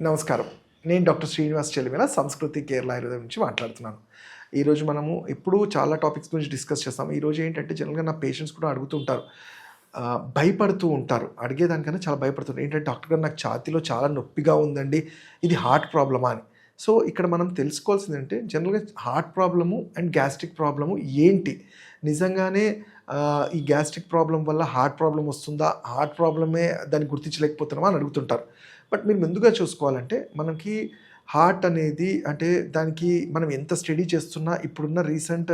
నమస్కారం. నేను డాక్టర్ శ్రీనివాస్ చెలిమిన సంస్కృతి కేరళ ఆయుర్వేదం నుంచి మాట్లాడుతున్నాను. ఈరోజు మనము ఎప్పుడూ చాలా టాపిక్స్ గురించి డిస్కస్ చేస్తాం. ఈరోజు ఏంటంటే జనరల్గా నా పేషెంట్స్ కూడా అడుగుతుంటారు. భయపడుతూ ఉంటారు. అడిగేదానికన్నా చాలా భయపడుతుంటారు. ఏంటంటే డాక్టర్ గారు నాకు ఛాతీలో చాలా నొప్పిగా ఉందండి. ఇది హార్ట్ ప్రాబ్లమా అని. సో ఇక్కడ మనం తెలుసుకోవాల్సింది అంటే జనరల్గా heart problem and gastric problem ఏంటి? నిజంగానే ఈ గ్యాస్ట్రిక్ ప్రాబ్లం వల్ల హార్ట్ ప్రాబ్లం వస్తుందా? హార్ట్ ప్రాబ్లమే దాన్ని గుర్తించలేకపోతున్నామా అని అడుగుతుంటారు. బట్ మీరు ముందుగా చూసుకోవాలంటే మనకి హార్ట్ అనేది అంటే దానికి మనం ఎంత స్టడీ చేస్తున్నా ఇప్పుడున్న రీసెంట్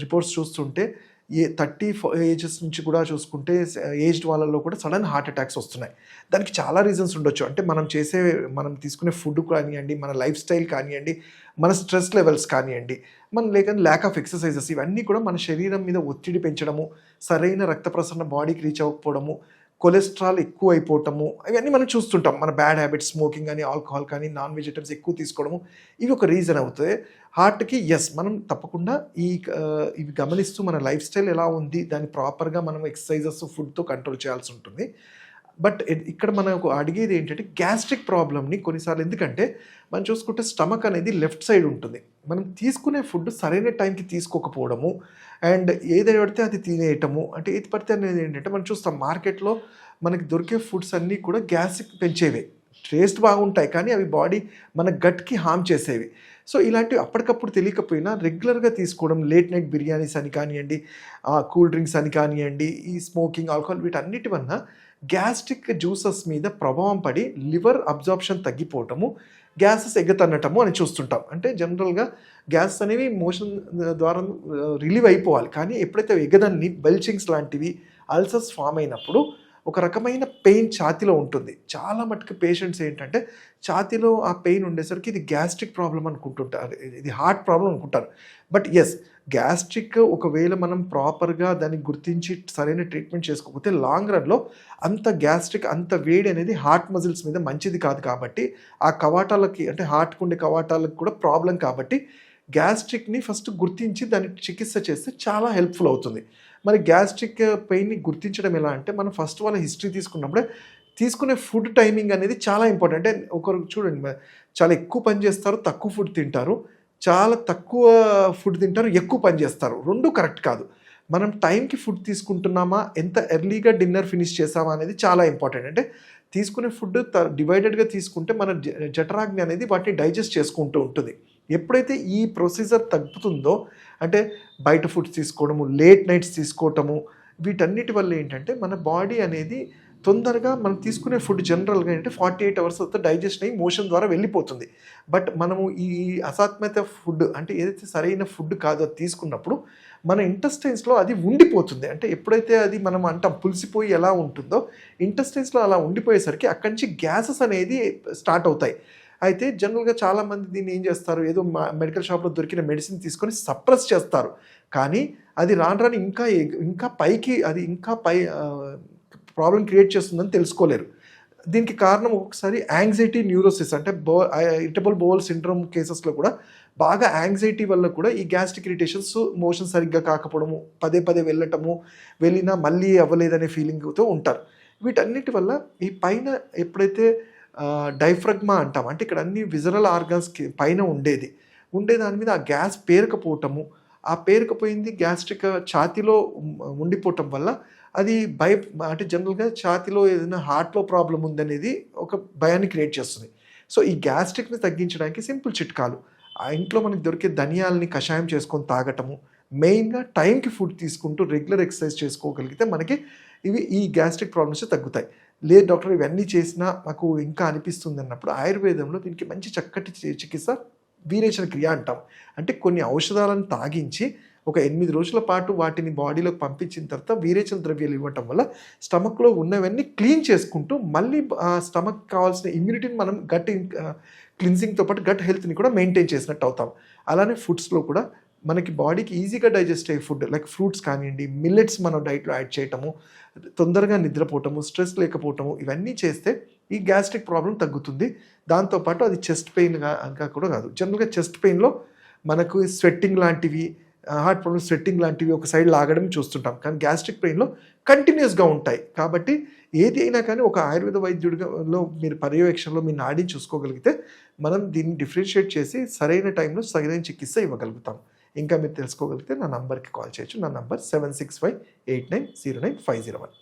రిపోర్ట్స్ చూస్తుంటే ఏ థర్టీ ఏజెస్ నుంచి కూడా చూసుకుంటే ఏజ్డ్ వాళ్ళలో కూడా సడన్ హార్ట్ అటాక్స్ వస్తున్నాయి. దానికి చాలా రీజన్స్ ఉండొచ్చు. అంటే మనం చేసే మనం తీసుకునే ఫుడ్ కానివ్వండి మన లైఫ్ స్టైల్ కానివ్వండి మన స్ట్రెస్ లెవెల్స్ కానివ్వండి మన లేక ల్యాక్ ఆఫ్ ఎక్సర్సైజెస్ ఇవన్నీ కూడా మన శరీరం మీద ఒత్తిడి పెంచడము సరైన రక్త ప్రసరణ బాడీకి రీచ్ అవ్వకపోవడము కొలెస్ట్రాల్ ఎక్కువ అయిపోవటము ఇవన్నీ మనం చూస్తుంటాం. మన బ్యాడ్ హ్యాబిట్స్ స్మోకింగ్ కానీ ఆల్కహాల్ కానీ నాన్ వెజిటబుల్స్ ఎక్కువ తీసుకోవడము ఇవి ఒక రీజన్ అవుతాయి. హార్ట్కి ఎస్ మనం తప్పకుండా ఈ ఇవి గమనిస్తూ మన లైఫ్ స్టైల్ ఎలా ఉంది దాన్ని ప్రాపర్గా మనం ఎక్సర్సైజెస్ ఫుడ్తో కంట్రోల్ చేయాల్సి ఉంటుంది. బట్ ఇక్కడ మనకు అడిగేది ఏంటంటే గ్యాస్ట్రిక్ ప్రాబ్లమ్ని కొన్నిసార్లు ఎందుకంటే మనం చూసుకుంటే స్టమక్ అనేది లెఫ్ట్ సైడ్ ఉంటుంది. మనం తీసుకునే ఫుడ్ సరైన టైంకి తీసుకోకపోవడము అండ్ ఏదైనా పడితే అది తినేయటము అంటే ఏది పడితే అనేది ఏంటంటే మనం చూస్తాం మార్కెట్లో మనకి దొరికే ఫుడ్స్ అన్నీ కూడా గ్యాస్ట్రిక్ పెంచేవే. టేస్ట్ బాగుంటాయి కానీ అవి బాడీ మన గట్కి హామ్ చేసేవి. సో ఇలాంటివి అప్పటికప్పుడు తెలియకపోయినా రెగ్యులర్గా తీసుకోవడం లేట్ నైట్ బిర్యానీస్ అని కానివ్వండి కూల్ డ్రింక్స్ అని కానివ్వండి ఈ స్మోకింగ్ ఆల్కహాల్ వీటన్నిటి వలన గ్యాస్ట్రిక్ జ్యూసెస్ మీద ప్రభావం పడి లివర్ అబ్జార్ప్షన్ తగ్గిపోవటము గ్యాసెస్ ఎగ్గతన్నటము అని చూస్తుంటాం. అంటే జనరల్గా గ్యాస్ అనేవి మోషన్ ద్వారా రిలీవ్ అయిపోవాలి. కానీ ఎప్పుడైతే అవి బెల్చింగ్స్ లాంటివి అల్సర్స్ ఫామ్ అయినప్పుడు ఒక రకమైన పెయిన్ ఛాతీలో ఉంటుంది. చాలా మటుకు పేషెంట్స్ ఏంటంటే ఛాతీలో ఆ పెయిన్ ఉండేసరికి ఇది గ్యాస్ట్రిక్ ప్రాబ్లం అనుకుంటుంటారు. ఇది హార్ట్ ప్రాబ్లం అనుకుంటారు. బట్ ఎస్ గ్యాస్ట్రిక్ ఒకవేళ మనం ప్రాపర్గా దాన్ని గుర్తించి సరైన ట్రీట్మెంట్ చేసుకోకపోతే లాంగ్ రన్లో అంత గ్యాస్ట్రిక్ అంత వేడి అనేది హార్ట్ మజిల్స్ మీద మంచిది కాదు కాబట్టి ఆ కవాటాలకి అంటే హార్ట్ ఉండే కవాటాలకు కూడా ప్రాబ్లం కాబట్టి గ్యాస్ట్రిక్ని ఫస్ట్ గుర్తించి దానికి చికిత్స చేస్తే చాలా హెల్ప్ఫుల్ అవుతుంది. మరి గ్యాస్ట్రిక్ పెయిన్ని గుర్తించడం ఎలా అంటే మనం ఫస్ట్ వాళ్ళ హిస్టరీ తీసుకున్నప్పుడే తీసుకునే ఫుడ్ టైమింగ్ అనేది చాలా ఇంపార్టెంట్. అంటే ఒకరు చూడండి చాలా ఎక్కువ పని చేస్తారు తక్కువ ఫుడ్ తింటారు. చాలా తక్కువ ఫుడ్ తింటారు ఎక్కువ పని చేస్తారు. రెండు కరెక్ట్ కాదు. మనం టైంకి ఫుడ్ తీసుకుంటున్నామా ఎంత ఎర్లీగా డిన్నర్ ఫినిష్ చేసామా అనేది చాలా ఇంపార్టెంట్. అంటే తీసుకునే ఫుడ్ డివైడెడ్గా తీసుకుంటే మన జ- జఠరాగ్ని అనేది వాటిని డైజెస్ట్ చేసుకుంటూ ఉంటుంది. ఎప్పుడైతే ఈ ప్రొసీజర్ తగ్గుతుందో అంటే బయట ఫుడ్స్ తీసుకోవడము లేట్ నైట్స్ తీసుకోవటము వీటన్నిటి వల్ల ఏంటంటే మన బాడీ అనేది తొందరగా మనం తీసుకునే ఫుడ్ జనరల్గా ఏంటంటే ఫార్టీ ఎయిట్ అవర్స్ తర్వాత డైజెషన్ అయ్యి మోషన్ ద్వారా వెళ్ళిపోతుంది. బట్ మనము ఈ అసాత్మత ఫుడ్ అంటే ఏదైతే సరైన ఫుడ్ కాదో అది తీసుకున్నప్పుడు మన ఇంటెస్టైన్స్లో అది ఉండిపోతుంది. అంటే ఎప్పుడైతే అది మనం అంటాం పులిసిపోయి ఎలా ఉంటుందో ఇంటెస్టైన్స్లో అలా ఉండిపోయేసరికి అక్కడి నుంచి గ్యాసెస్ అనేది స్టార్ట్ అవుతాయి. అయితే జనరల్గా చాలామంది దీన్ని ఏం చేస్తారు? ఏదో మెడికల్ షాప్లో దొరికిన మెడిసిన్ తీసుకొని సప్రెస్ చేస్తారు. కానీ అది రాను రాని ఇంకా ఇంకా పైకి అది ఇంకా పై ప్రాబ్లం క్రియేట్ చేస్తుందని తెలుసుకోలేరు. దీనికి కారణం ఒకసారి యాంగ్జైటీ న్యూరోసిస్ అంటే బో ఇటబుల్ బోల్ సిండ్రోమ్ కేసెస్లో కూడా బాగా యాంగ్జైటీ వల్ల కూడా ఈ గ్యాస్ట్రిక్ ఇరిటేషన్స్ మోషన్ సరిగ్గా కాకపోవడము పదే పదే వెళ్ళటము వెళ్ళినా మళ్ళీ అవ్వలేదనే ఫీలింగ్తో ఉంటారు. వీటన్నిటి వల్ల ఈ పైన ఎప్పుడైతే డైఫ్రగ్మా అంటాం. అంటే ఇక్కడ అన్ని విజరల్ ఆర్గన్స్కి పైన ఉండేది. ఉండే దాని మీద ఆ గ్యాస్ పేరకపోవటము ఆ పేరుకుపోయింది గ్యాస్ట్రిక్ ఛాతీలో ఉండిపోవటం వల్ల అది భయ అంటే జనరల్గా ఛాతీలో ఏదైనా హార్ట్లో ప్రాబ్లం ఉందనేది ఒక భయాన్ని క్రియేట్ చేస్తుంది. సో ఈ గ్యాస్ట్రిక్ని తగ్గించడానికి సింపుల్ చిట్కాలు. ఆ ఇంట్లో మనకి దొరికే ధనియాలని కషాయం చేసుకొని తాగటము మెయిన్గా టైంకి ఫుడ్ తీసుకుంటూ రెగ్యులర్ ఎక్సర్సైజ్ చేసుకోగలిగితే మనకి ఇవి ఈ గ్యాస్ట్రిక్ ప్రాబ్లమ్స్ తగ్గుతాయి. లేదు డాక్టర్ ఇవన్నీ చేసినా మాకు ఇంకా అనిపిస్తుంది అన్నప్పుడు ఆయుర్వేదంలో దీనికి మంచి చక్కటి చి- చికిత్స వీరేచన క్రియ అంటాం. అంటే కొన్ని ఔషధాలను తాగించి ఒక ఎనిమిది రోజుల పాటు వాటిని బాడీలోకి పంపించిన తర్వాత వీరేచన ద్రవ్యాలు ఇవ్వటం వల్ల స్టమక్లో ఉన్నవన్నీ క్లీన్ చేసుకుంటూ మళ్ళీ స్టమక్ కావాల్సిన ఇమ్యూనిటీని మనం గట్ క్లిన్సింగ్తో పాటు గట్ హెల్త్ని కూడా మెయింటైన్ చేసినట్టు అవుతాం అలానే ఫుడ్స్లో కూడా మనకి బాడీకి ఈజీగా డైజెస్ట్ అయ్యే ఫుడ్ లైక్ ఫ్రూట్స్ కానివ్వండి మిల్లెట్స్ మనం డైట్లో యాడ్ చేయటము తొందరగా నిద్రపోవటము స్ట్రెస్ లేకపోవటము ఇవన్నీ చేస్తే ఈ గ్యాస్ట్రిక్ ప్రాబ్లం తగ్గుతుంది. దాంతోపాటు అది చెస్ట్ పెయిన్గా కూడా కాదు. జనరల్గా చెస్ట్ పెయిన్లో మనకు స్వెట్టింగ్ లాంటివి హార్ట్ ప్రాబ్లమ్ స్వెట్టింగ్ లాంటివి ఒక సైడ్ లాగడం చూస్తుంటాం. కానీ గ్యాస్ట్రిక్ పెయిన్లో కంటిన్యూస్గా ఉంటాయి. కాబట్టి ఏది అయినా కానీ ఒక ఆయుర్వేద వైద్యుడిలో మీరు పర్యవేక్షణలో మీ నాడిని చూసుకోగలిగితే మనం దీన్ని డిఫరెన్షియేట్ చేసి సరైన టైంలో సరైన చికిత్స ఇవ్వగలుగుతాం. ఇంకా మీరు తెలుసుకోగలిగితే నా నంబర్కి కాల్ చేయొచ్చు. నా number seven six five eight nine zero nine five zero one.